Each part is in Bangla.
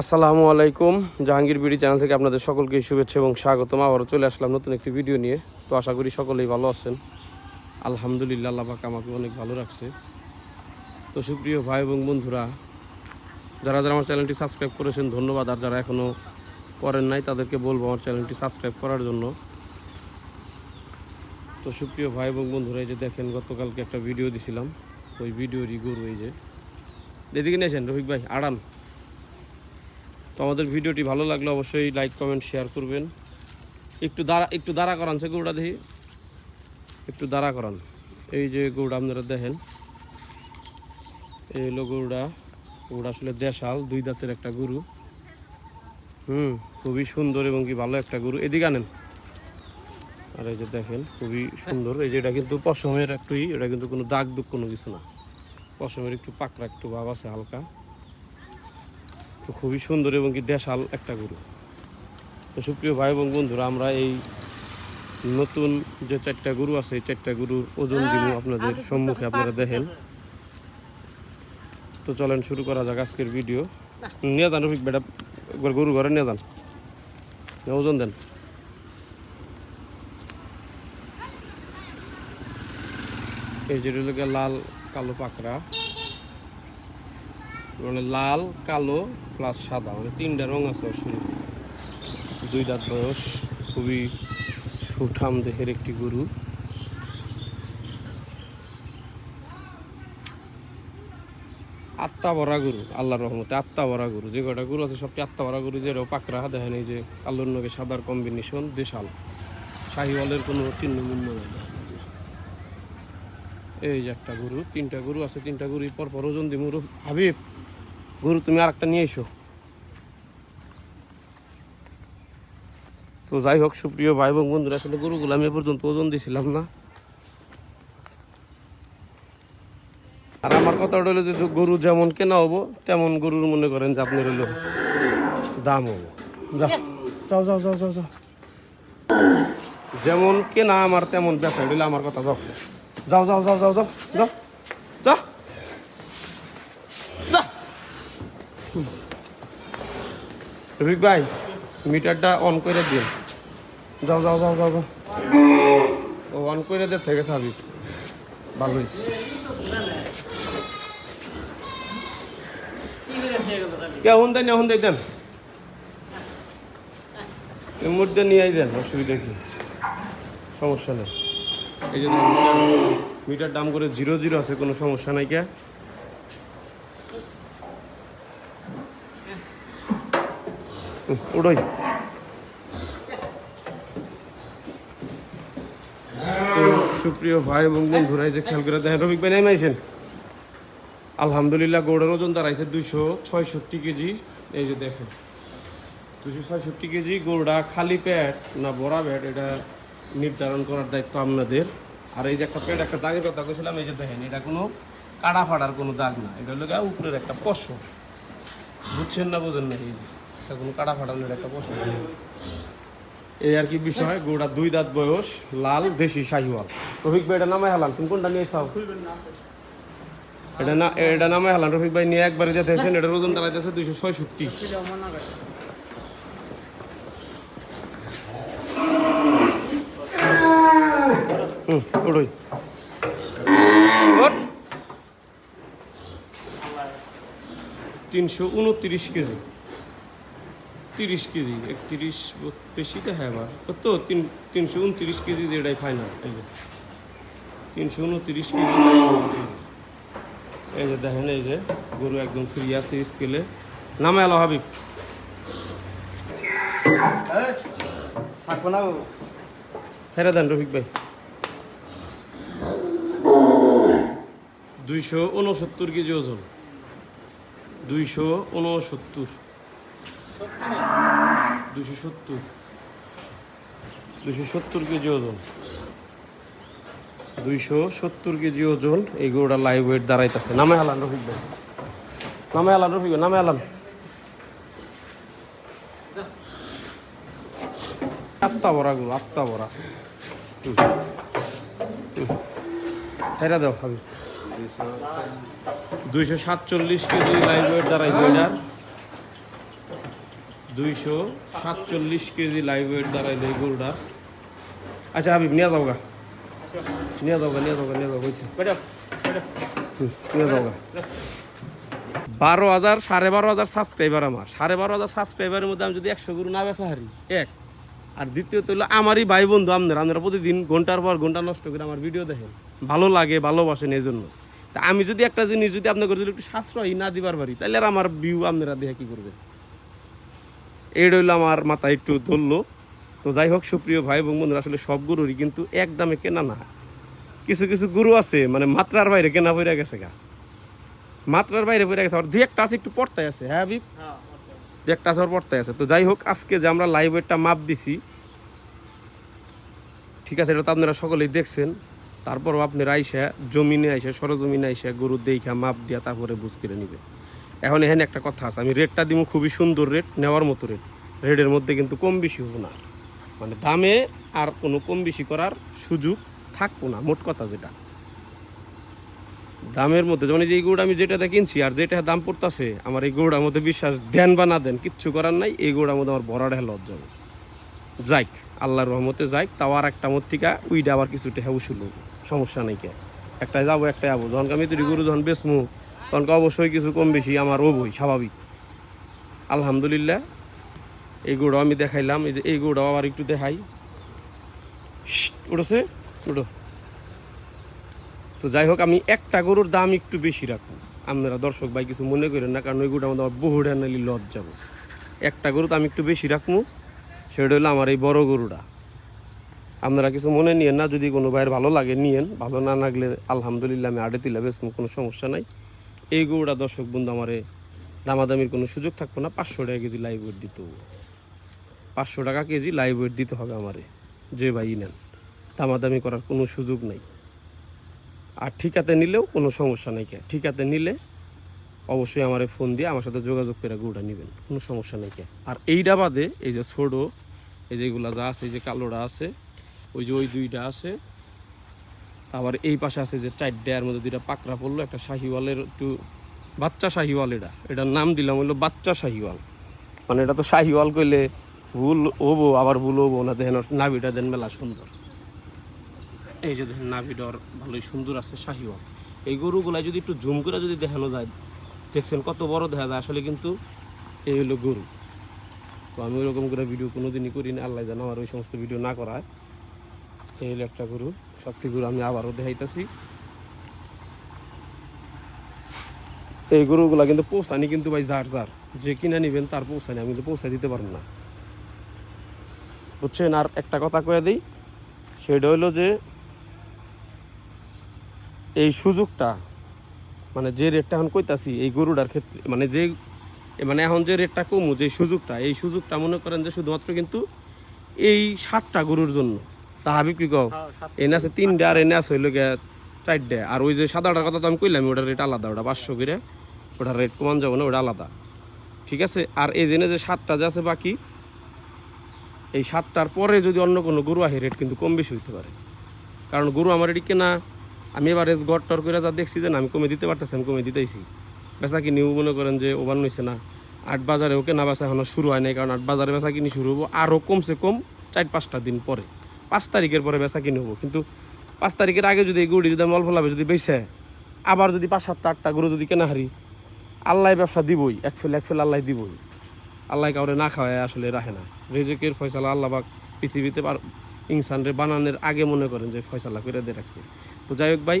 আসসালামু আলাইকুম। জাহাঙ্গীর বিডি চ্যানেল থেকে আপনাদের সকলকে শুভেচ্ছা এবং স্বাগতম। আবারও চলে আসলাম নতুন একটি ভিডিও নিয়ে। তো আশা করি সকলেই ভালো আছেন। আলহামদুলিল্লাহ আল্লাহ পাক আমাকে অনেক ভালো রাখছে। তো সুপ্রিয় ভাই এবং বন্ধুরা, যারা যারা আমার চ্যানেলটি সাবস্ক্রাইব করেছেন, ধন্যবাদ। আর যারা এখনও করেন নাই, তাদেরকে বলব আমার চ্যানেলটি সাবস্ক্রাইব করার জন্য। তো সুপ্রিয় ভাই এবং বন্ধুরা, এই যে দেখেন, গতকালকে একটা ভিডিও দিছিলাম। ওই ভিডিওরই গরু এই যে। এদিকে নিয়েছেন রফিক ভাই আড়ান আমাদের ভিডিওটি ভালো লাগলে অবশ্যই লাইক কমেন্ট শেয়ার করবেন। একটু দাঁড়া একটু দাঁড়া করান সে গরুটা দেখি। একটু দাঁড়া করান। এই যে গরুটা আপনারা দেখেন, এই হলো গরুটা। গরুটা আসলে দেশাল, দুই দাঁতের একটা গরু। হুম, খুবই সুন্দর এবং কি ভালো একটা গরু। এদিকে আনেন। আর এই যে দেখেন, খুবই সুন্দর। এই যে এটা কিন্তু পশমের একটুই, এটা কিন্তু কোনো দাগ দুগ কোনো কিছু না। পশমের একটু পাকড়া, একটু ভাব আছে হালকা। তো খুবই সুন্দর এবং কি দেশাল একটা গরু। তো সুপ্রিয় ভাই এবং বন্ধুরা আমরা এই নতুন যে চারটা গরু আছে এই চারটা গরুর ওজন দিব আপনাদের সম্মুখে আপনারা দেখেন। তো চলেন শুরু করা যাক আজকের ভিডিও। নিয়ে যান রফিক বেটা একবার গরু ঘরে নিয়ে যান। ওজন দেন। এই যে লাল কালো পাকড়া। মানে লাল, কালো প্লাস সাদা মানে তিনটা রং আছে ওর দুই দাঁত বয়স, খুবই সুঠাম দেহের একটি গরু। আত্মা ভরা গরু, আল্লাহর রহমতে আত্মা ভরা গরু। যে কটা গরু আছে, সবচেয়ে আত্মা ভরা গরু যেরকম পাকড়া, দেখেন এই যে কালোর নগে সাদার কম্বিনেশন দেশাল। শাহিওয়ালের কোনো চিহ্ন মিহ্ন নাই। এই যে একটা গরু, তিনটা গরু আছে, তিনটা গরু পর পর ওজন দিমু রু- হাবিব গরু, তুমি আর একটা নিয়ে এসো। তো যাই হোক, সুপ্রিয় ভাই এবং বন্ধুরা, আসলে গরুগুলো আমি এ পর্যন্ত ওজন দিয়েছিলাম না। আর আমার কথা হলো যে গরু যেমন কেনা হব, তেমন গরুর মনে করেন যে আপনার হলো দাম হব। যাও যাও যাও যাও যাও। যেমন কেনা আমার, তেমন বেচা হইলে, আমার কথা যাও। যাও যাও যাও যাও যাও যাও। রফিক ভাই মিটারটা অন করে দিন যাও যাও যাও যাও যাও। ও অন করে দে থেকে সাবি ভালো হয়েছে। কে হন দেন হন দেন মধ্যে নিয়ে আই দেন অসুবিধা কি? সমস্যা নেই। এই যে মিটার- মিটার দাম করে জিরো জিরো আছে কোনো সমস্যা নাই কে? উড়োই। সুপ্রিয় ভাই এবং বন্ধুরা যে খেয়াল করে দেখেন, রফিক ভাই নেমেছেন আলহামদুলিল্লাহ গৌড়ের ওজন দাঁড়াইছে দুইশো ছয়ষট্টি কেজি। এই যে দেখেন দুশো ছয়ষট্টি কেজি গৌড়া খালি প্যাট না বড়া প্যাট এটা নির্ধারণ করার দায়িত্ব আপনাদের। আর এই যে একটা প্যাট একটা দাগের কথা কইছিলাম, এই যে দেখেন, এটা কোনো কাটা ফাটার কোনো দাগ না, এটা হলো উপরের একটা পশম বুঝছেন না, বোঝেন না, এই যে। কোনো কাটা ফাটানোর একটা পশম এই আর কি বিষয় গৌড়া দুই দাঁত বয়স, লাল, দেশি শাহিওয়াল। রফিক ভাই, এটা নামাই হালাম তুমি কোনটা নিয়ে খাও এটা না, এটা নামাই হালাম রফিক ভাই নিয়ে একবারে যেতে এসেছেন এটার ওজন দাঁড়াইতেছে দুইশো ছয়ষট্টি। তিনশো উনত্রিশ কেজি। তিরিশ কেজি একত্রিশ বেশি তো হ্যাঁ আবার। কত? তিন তিনশো উনত্রিশ কেজি এটাই ফাইনাল এই যে। তিনশো উনত্রিশ কেজি এই যে দেখেন এই যে গরু একদম ফ্রি আছে স্কেলে নামে আলো হাবিব। থাকব না ছেড়ে দেন রফিক ভাই। দুইশো উনসত্তর কেজি ওজন। দুইশো উনসত্তর। দুইশো সত্তর। দুইশো সত্তর কেজি ওজন। দুইশো সত্তর কেজি ওজন, এই গরুটা লাইভ ওয়েট দাঁড়াইতেছে। নামে আলান রফিক ভাই। নামে আলান রফিক নামে আলান। আত্মা ভরা গরু, আত্মা ভরা। ছেড়ে দাও ভাবি দুইশো সাতচল্লিশ কেজি লাইভ ওয়েট দাঁড়াইছে এটার। দুইশো সাতচল্লিশ কেজি লাইভ ওয়েট এই গরুটা। আচ্ছা হাবিব নিয়ে যাও গা। নিয়ে যাও গা নিয়ে যাও গা নিয়ে যাও হুম, নিয়ে যাও গা। বারো হাজার সাড়ে বারো হাজার সাবস্ক্রাইবার আমার। সাড়ে বারো হাজার সাবস্ক্রাইবারের মধ্যে আমি যদি একশো গরু না বেচা হারি এক। আর দ্বিতীয়ত হলো আমারই ভাই বন্ধু আপনারা আপনারা প্রতিদিন ঘণ্টার পর ঘণ্টা নষ্ট করে আমার ভিডিও দেখেন। ভালো লাগে ভালোবাসেন এই জন্য তা আমি যদি একটা জিনিস যদি আপনাকে যদি একটু সাশ্রয়ী না দিবার পারি তাহলে আর আমার ভিউ আপনারা দেখে কি করবেন? এই হইল আমার মাথায় একটু ধরলো। তো যাই হোক সুপ্রিয় ভাই এবং বন্ধুরা আসলে সব গরুরই কিন্তু এক দামে কেনা না। কিছু কিছু গরু আছে মানে মাত্রার বাইরে কেনা পড়ে গেছে গা। মাত্রার বাইরে পড়ে গেছে। আর দুই একটা আছে একটু পড়তায় আছে হ্যাঁ হাবিব? হ্যাঁ দু একটা আছে আর পড়তায় আছে। তো যাই হোক আজকে যে আমরা লাইভ ওয়েটটা মাপ দিছি ঠিক আছে এটা তো আপনারা সকলেই দেখছেন। তারপরও আপনারা আইসা জমিনে আইসা সরজমিনে আইসা গরু দেখা মাপ দিয়া তারপরে বুঝ করে নিবে। এখন এখানে একটা কথা আছে, আমি রেটটা দিব খুবই সুন্দর রেট নেওয়ার মতো রেট রেটের মধ্যে কিন্তু কম বেশি হব না। মানে দামে আর কোনো কম বেশি করার সুযোগ থাকব না, মোট কথা যেটা। দামের মধ্যে, যেমন যে এই গরুটা আমি যেটাতে কিনছি, আর যেটা দাম পড়তেছে, আমার এই গরুটার মধ্যে বিশ্বাস দেন বা না দেন, কিচ্ছু করার নাই, এই গরুটার মধ্যে আমার বড় ঢেল যাবে যাইক, আল্লাহর রহমতে যাইক, তাও আর একটা মত থেকে উইটা আবার কিছুটা টেহা উসুল সমস্যা নাই কে। একটা যাব একটা যাব যখন আমি তুই গরু যখন বেসমু তখন অবশ্যই কিছু কম বেশি আমার ওবই স্বাভাবিক। আলহামদুলিল্লাহ, এই গরুটাও আমি দেখাইলাম, এই যে এই গরুটাও আবার একটু দেখাই। উঠেছে? উঠো। তো যাই হোক, আমি একটা গরুর দাম একটু বেশি রাখব। আপনারা দর্শক ভাই কিছু মনে করেন না, কারণ ওই গরুটা আমাদের বহু নালি লজ যাব একটা গরু তো আমি একটু বেশি রাখব, সেটা হলো আমার এই বড় গরুটা। আপনারা কিছু মনে নিয়েন না, যদি কোনো ভাইয়ের ভালো লাগে, নিয়েন। ভালো না লাগলে আলহামদুলিল্লাহ আমি আড়ে তুলে বেশ কোনো সমস্যা নাই। এই গরুটা দর্শক বন্ধু, আমারে দামাদামির কোনো সুযোগ থাকব না। পাঁচশো টাকা কেজি লাইভ ওয়েট দিতে হবে। পাঁচশো টাকা কেজি লাইভ ওয়েট দিতে হবে আমারে। যে ভাই নেন। দামাদামি করার কোনো সুযোগ নাই। আর ঠিকাতে নিলেও কোনো সমস্যা নাই কে। ঠিকাতে নিলে অবশ্যই আমারে ফোন দিয়ে আমার সাথে যোগাযোগ করে গরুটা নেবেন। কোনো সমস্যা নেই কে। আর এইটা বাদে এই যে ছোটো, এই যেগুলা যা আছে, এই যে কালোটা আছে, ওই যে ওই দুইটা আছে আবার এই পাশে আছে যে চারটে ডেয়ার মধ্যে দুইটা পাকড়া পড়ল, একটা শাহিওয়ালের একটু বাচ্চা শাহিওয়াল এটা। এটার নাম দিলাম হলো বাচ্চা শাহিওয়াল। মানে এটা তো শাহিওয়াল কইলে ভুল হব, আবার ভুল হব না, দেখেন নাভিটা দেন মেলা সুন্দর। এই যে দেখেন নাভিডর ভালোই সুন্দর আছে শাহিওয়াল। এই গরুগুলা যদি একটু জুম করে যদি দেখানো যায়, দেখছেন কত বড় দেখা যায়, আসলে কিন্তু এই হলো গরু। তো আমি ওরকম করে ভিডিও কোনোদিনই করি না, আল্লাহ জানো আমার ওই সমস্ত ভিডিও না করায়। এই হলো একটা গরু, সবটি গরু আমি আবারও দেখাইতেছি। এই গরুগুলা কিন্তু পৌঁছানি কিন্তু ভাই যার যার, যে কিনে নিবেন তার পৌঁছানি, আমি কিন্তু পৌঁছা দিতে পারব না। বুঝছেন? আর একটা কথা কয়ে দিই, সেটা হলো যে এই সুযোগটা মানে যে রেটটা এখন কইতাছি, এই গরুটার ক্ষেত্রে মানে যে মানে এখন যে রেটটা কমু, যে সুযোগটা, এই সুযোগটা মনে করেন যে শুধুমাত্র কিন্তু এই সাতটা গরুর জন্য। তা হাবিব কি কও। হ্যাঁ এনে আছে তিনটা আর এনে আছে হইল গিয়া চারটে। আর ওই যে সাদাটার কথা তো আমি কইলাম ওটার রেট আলাদা ওটা পাঁচশো করে। ওটার রেট কমান যাব না ওটা আলাদা। ঠিক আছে? আর এই জেনে যে সাতটা যে আছে বাকি এই সাতটার পরে যদি অন্য কোনো গরু আহে রেট কিন্তু কম বেশি হইতে পারে। কারণ গরু আমার এটি কেনা আমি এবার এস গড় টর করে যা দেখছি যে না আমি কমে দিতে পারতেছি আমি কমে দিতেইছি বেচা কিনিও মনে করেন যে ওভার নইছে না। আট বাজারে ওকে না বেচা এখনও শুরু হয় নাই কারণ আট বাজারে বেচা কিনি শুরু হব আরও কমসে কম চার পাঁচটা দিন পরে। পাঁচ তারিখের পরে বেচা কিনে হব। কিন্তু পাঁচ তারিখের আগে যদি এই গরুটি যদি আমি অল্প লাভে যদি বেছে আবার যদি পাঁচ, সাতটা, আটটা গরু যদি কেনা হারি আল্লাহ ব্যবসা দিবই এক ফেল এক ফেল আল্লাহ দিবই। আল্লাহ কাউরে না খাওয়ায় আসলে রাখে না। রেজেকের ফয়সালা আল্লাহ পাক পৃথিবীতে ইনসানরে বানানোর আগে মনে করেন যে ফয়সালা করে দিয়ে রাখছে। তো যাই হোক ভাই,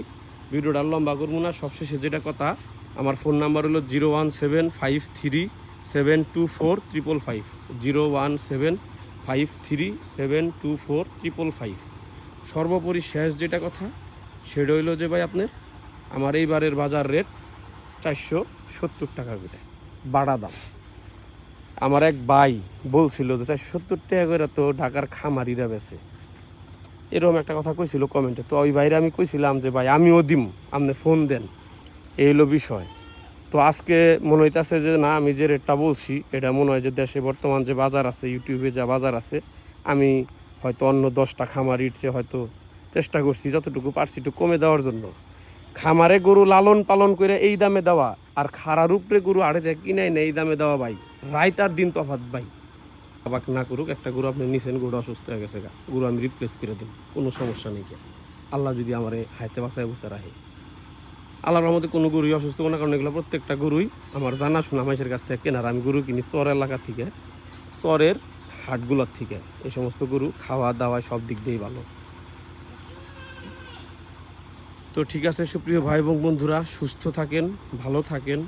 ভিডিওটা লম্বা করব না। সবশেষে যেটা কথা, আমার ফোন নাম্বার হলো zero one seven five three seven two four triple five. Zero one seven five three seven two four triple five সর্বোপরি শেষ যেটা কথা, সেটা হইল যে ভাই আপনার, আমার এইবারের বাজার রেট চারশো সত্তর টাকা করে, বাড়া দাম। আমার এক ভাই বলছিল যে চারশো সত্তর টাকা করে তো ঢাকার খামারিরা বেছে এরকম একটা কথা কইছিল কমেন্টে। তো ওই বাইরে আমি কইছিলাম যে ভাই, আমিও দিম, আপনি ফোন দেন। এই হলো বিষয়। তো আজকে মনে হইতাছে যে, না, আমি যে রেটটা বলছি, এটা মনে হয় যে দেশে বর্তমান যে বাজার আছে ইউটিউবে যা বাজার আছে, আমি হয়তো অন্য দশটা খামারির ইটছে হয়তো চেষ্টা করছি যতটুকু পারছি একটু কমে দেওয়ার জন্য। খামারে গরু লালন পালন করে এই দামে দেওয়া, আর খারার উপরে গরু আড়ে থেকে কিনে এনে এই দামে দেওয়া ভাই। রাইত আর দিন তফাত ভাই। অবাক না করুক, একটা গরু আপনি নিছেন, গরু অসুস্থ হয়ে গেছে গরু আমি রিপ্লেস করে দিন কোনো সমস্যা নেই। আল্লাহ যদি আমার হাইতে বাসায় বসে রাখে। আল্লাহর মধ্যে কোনো গরুই অসুস্থ না, কারণ এগুলো প্রত্যেকটা গরুই আমার জানা শোনা মানুষের কাছ থেকে কেনার। আমি গরু কিনি চর এলাকা থেকে, চরের হাটগুলোর থেকে। এই সমস্ত গরু খাওয়া দাওয়া সব দিক দিয়েই ভালো। তো ঠিক আছে, সুপ্রিয় ভাই এবং বন্ধুরা, সুস্থ থাকেন, ভালো থাকেন।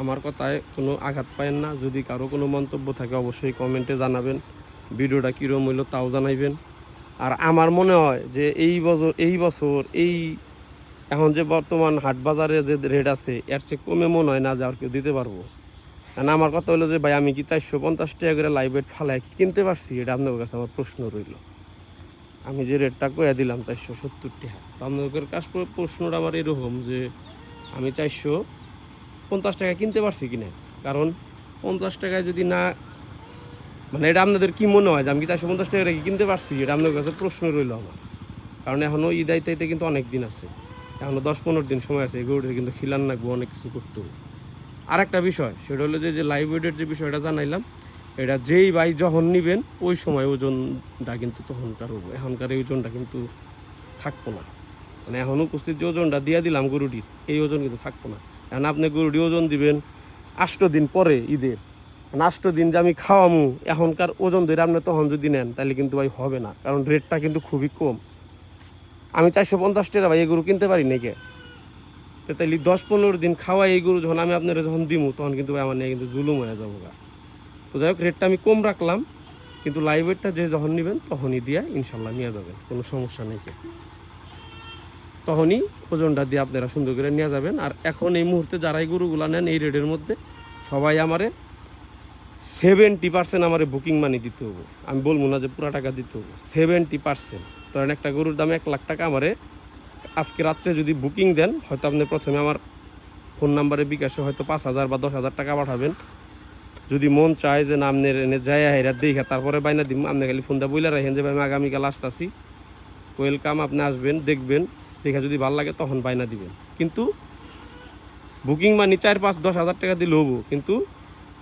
আমার কথায় কোনো আঘাত পায়েন না। যদি কারও কোনো মন্তব্য থাকে, অবশ্যই কমেন্টে জানাবেন। ভিডিওটা কীরকম হইল তাও জানাইবেন। আর আমার মনে হয় যে এই বছর এই বছর, এই এখন যে বর্তমান হাট বাজারে যে রেট আছে, এর চেয়ে কমে মনে হয় না যে আর কেউ দিতে পারব। কারণ আমার কথা হলো যে, ভাই, আমি কি চারশো পঞ্চাশ টাকা করে লাইভ রেট ফালাই কিনতে পারছি? এটা আপনাদের কাছে আমার প্রশ্ন রইল। আমি যে রেটটা কয়ে দিলাম, চারশো সত্তর টাকা, তো আপনাদের কাছে প্রশ্নটা আমার এরকম যে, আমি চারশো পঞ্চাশ টাকা কিনতে পারছি কিনা? কারণ পঞ্চাশ টাকায় যদি না মানে এটা আপনাদের কি মনে হয় যে, আমি কি চারশো পঞ্চাশ টাকা কি কিনতে পারছি? এটা আপনাদের কাছে প্রশ্ন রইল আমার। কারণ এখনও ঈদ আইতে কিন্তু অনেক দিন আছে। এখনও দশ পনেরো দিন সময় আছে এগুলোতে কিন্তু খিলান লাগবো অনেক কিছু করতে হবে। আর একটা বিষয়, সেটা হলো যে যে লাইভ ওয়েটের যে বিষয়টা জানাইলাম, এটা যেই ভাই যখন নিবেন, ওই সময় ওজনটা কিন্তু তখনকার হব এখনকার এই ওজনটা কিন্তু থাকব না। মানে এখন উপস্থিত যে ওজনটা দিয়ে দিলাম গরুটির, এই ওজন কিন্তু থাকব না। এখন আপনি গরুটি ওজন দিবেন আষ্ট দিন পরে ঈদের। এখন আষ্ট দিন যে আমি খাওয়ামু, এখনকার ওজন ধরে আপনি তখন যদি নেন, তাহলে কিন্তু ভাই হবে না, কারণ রেটটা কিন্তু খুবই কম। আমি চারশো পঞ্চাশ টাকা ভাই এই গরু কিনতে পারি নাকি? তো তাহলে দশ পনেরো দিন খাওয়া এই গরু যখন আমি আপনারা যখন দিমু, তখন কিন্তু ভাই আমার নিয়ে কিন্তু জুলুম হয়ে যাব গা। তো যাই হোক রেটটা আমি কম রাখলাম, কিন্তু লাইভ ওয়েটটা যে যখন নেবেন তখনই দিয়ে ইনশাল্লাহ নিয়ে যাবেন, কোনো সমস্যা নেই তখনই ওজনটা দিয়ে আপনারা সুন্দর করে নিয়ে যাবেন, আর এখন এই মুহূর্তে যারা এই গরুগুলো নেন এই রেটের মধ্যে সবাই আমারে সেভেন্টি পার্সেন্ট আমার বুকিং মানি দিতে হবে। আমি বলব না যে পুরা টাকা দিতে হবে সেভেন্টি পার্সেন্ট ধরেন একটা গরুর দাম এক লাখ টাকা আমারে। আজকে রাত্রে যদি বুকিং দেন, হয়তো আপনি প্রথমে আমার ফোন নাম্বারে বিকাশে হয়তো পাঁচ হাজার বা দশ হাজার টাকা পাঠাবেন। যদি মন চায় যে না আপনার এনে যায় হেরা দেখে তারপরে বাইনা দিব আপনি খালি ফোনটা বইলে রাখেন যে, ভাই, আমি আগামীকাল আসতেছি। ওয়েলকাম, আপনি আসবেন, দেখবেন। দেখে যদি ভালো লাগে, তখন বাইনা দিবেন। কিন্তু বুকিং মানি চার, পাঁচ, দশ হাজার টাকা দিলে হব। কিন্তু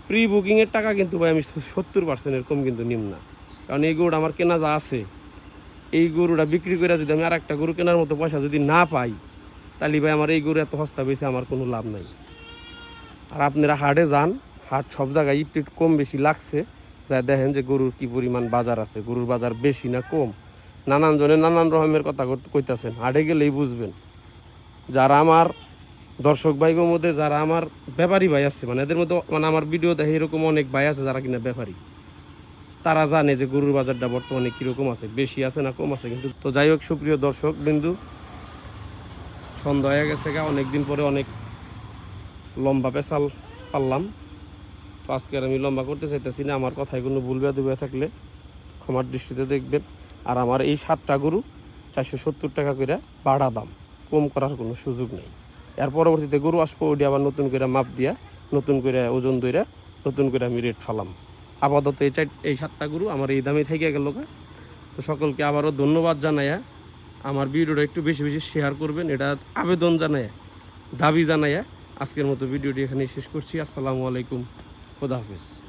প্রি বুকিংয়ের টাকা কিন্তু ভাই আমি সত্তর পার্সেন্টের কম কিন্তু নিম না। কারণ এই গরুটা আমার কেনা যা আছে এই গরুটা বিক্রি করে যদি আমি আর একটা গরু কেনার মতো পয়সা যদি না পাই, তাহলে ভাই আমার এই গরু এত সস্তা বেশি আমার কোনো লাভ নাই। আর আপনারা হাটে যান, হাট সব জায়গায় একটু একটু কম বেশি লাগছে। যা দেখেন যে গরুর কি পরিমাণ বাজার আছে, গরুর বাজার বেশি না কম? নানান জনে নানান রকমের কথা কইতাছেন, হাটে গেলেই বুঝবেন। যারা আমার দর্শক ভাইগোর মধ্যে, যারা আমার ব্যাপারী ভাই আছে মানে এদের মধ্যে মানে আমার ভিডিও দেখে এরকম অনেক ভাই আছে যারা কিনা ব্যাপারী। তারা জানে যে গরুর বাজারটা বর্তমানে কীরকম আছে, বেশি আছে না কম আছে, কিন্তু তো যাই হোক, সুপ্রিয় দর্শক বিন্দু, সন্ধ্যা হয়ে গেছে গা, অনেকদিন পরে অনেক লম্বা পেশাল পারলাম। তো আজকে আর আমি লম্বা করতে চাইতেছি না, আমার কথায় কোনো ভুল বেদুবে থাকলে ক্ষমার দৃষ্টিতে দেখবেন। আর আমার এই সাতটা গরু চারশো সত্তর টাকা করে বাড়া দাম, কম করার কোনো সুযোগ নেই। এর পরবর্তীতে গরু আসব ওটি আবার নতুন করে মাপ দিয়া, নতুন করে ওজন দইরা নতুন করে আমি রেট ফালাম। আপাতত এই চার এই সাতটা গরু আমার এই দামে থেকে গেল। তো সকলকে আবারও ধন্যবাদ জানাইয়া আমার ভিডিওটা একটু বেশি বেশি শেয়ার করবেন, এটা আবেদন জানাইয়া, দাবি জানাইয়া আজকের মতো ভিডিওটি এখানে শেষ করছি। আসসালামু আলাইকুম। খোদা হাফিজ।